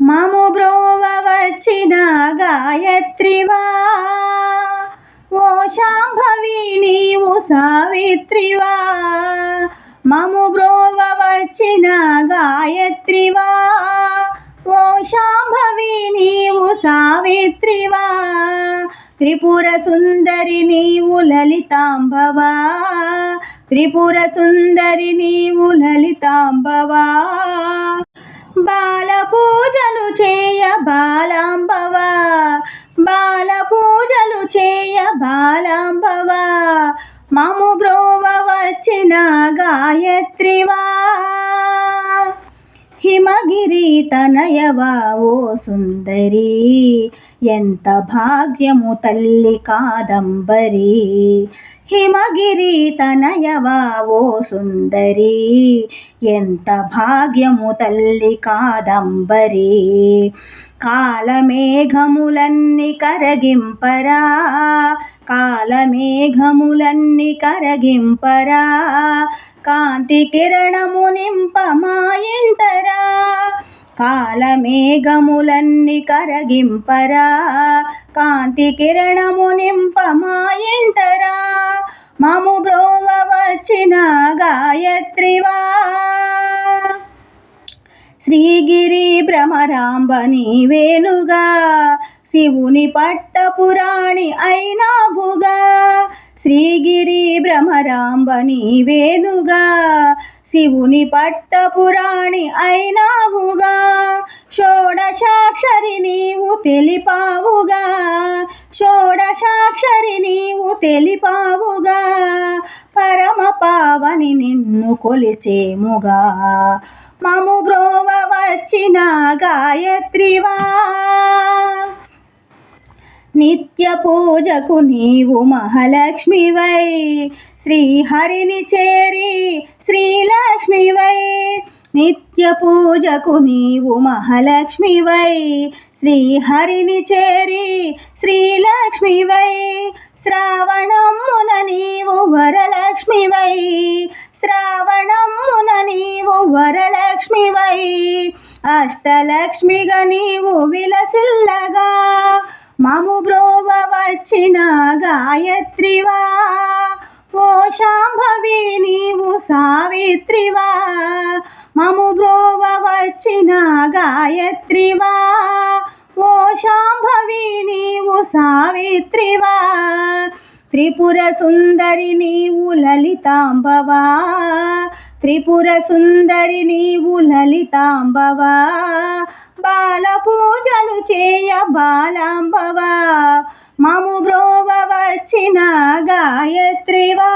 మము బ్రోవ వచ్చిన గాయత్రివా ఓ శాంభవి నీవు సావిత్రివా మము బ్రోవ వచ్చిన గాయత్రివా ఓ శాంభవి నీవు సావిత్రివా త్రిపుర సుందరి నీవు లలితాంబవా. త్రిపుర సుందరి నీవు లలితాంబవా. బాల పూజలు చేయ బాలాంబవ. బాల పూజలు చేయ బాలాంబవ. మము బ్రోవ వచ్చిన గాయత్రివా హిమగిరి తనయవా సుందరి! ఎంత భాగ్యము తల్లి కాదంబరి! హిమగిరి తనయవా ఓ సుందరి! ఎంత భాగ్యము తల్లి కాదంబరి! కాలమేఘములన్ని కరగింపరా! కాలమేఘములన్ని కరగింపరా! కాంతి కిరణము నింప మా ఇంటరా కరగింపరా? కాంతి కిరణము నింప మా ఇంటరా మము బ్రోవ వచ్చిన గాయత్రివా? శ్రీగిరి భ్రమరాంబ నీవేనుగా? శివుని పట్టపురాణి అయినా శ్రీగిరి భ్రమరాంబ నీవేనుగా శివుని పట్టపురాణి అయినావుగా షోడశాక్షరి నీవు తెలిపావుగా షోడశాక్షరి నీవు తెలిపావుగా పరమ పావని నిన్ను కొలిచేముగా. మము బ్రోవ వచ్చిన గాయత్రివా నిత్య పూజకు నీవు మహాలక్ష్మివై శ్రీహరిని చేరి శ్రీలక్ష్మివై నిత్య పూజకు నీవు మహాలక్ష్మివై శ్రీహరిని చేరి శ్రీలక్ష్మివై శ్రావణమ్మున నీవు వరలక్ష్మివై శ్రావణమ్మున నీవు వరలక్ష్మివై అష్టలక్ష్మిగా నీవు విలసిల్లగా. మము బ్రోవ వచ్చిన గాయత్రివా. ఓ శాంభవి నీవు సావిత్రివా. మము బ్రోవ వచ్చిన గాయత్రివా. ఓ శాంభవి నీవు సావిత్రివా. త్రిపుర సుందరి నీవు లలితాంబవా? త్రిపుర సుందరి నీవు లలితాంబవా? బాల పూజలు చేయ బాలాంబవా? మము బ్రోవ వచ్చిన గాయత్రివా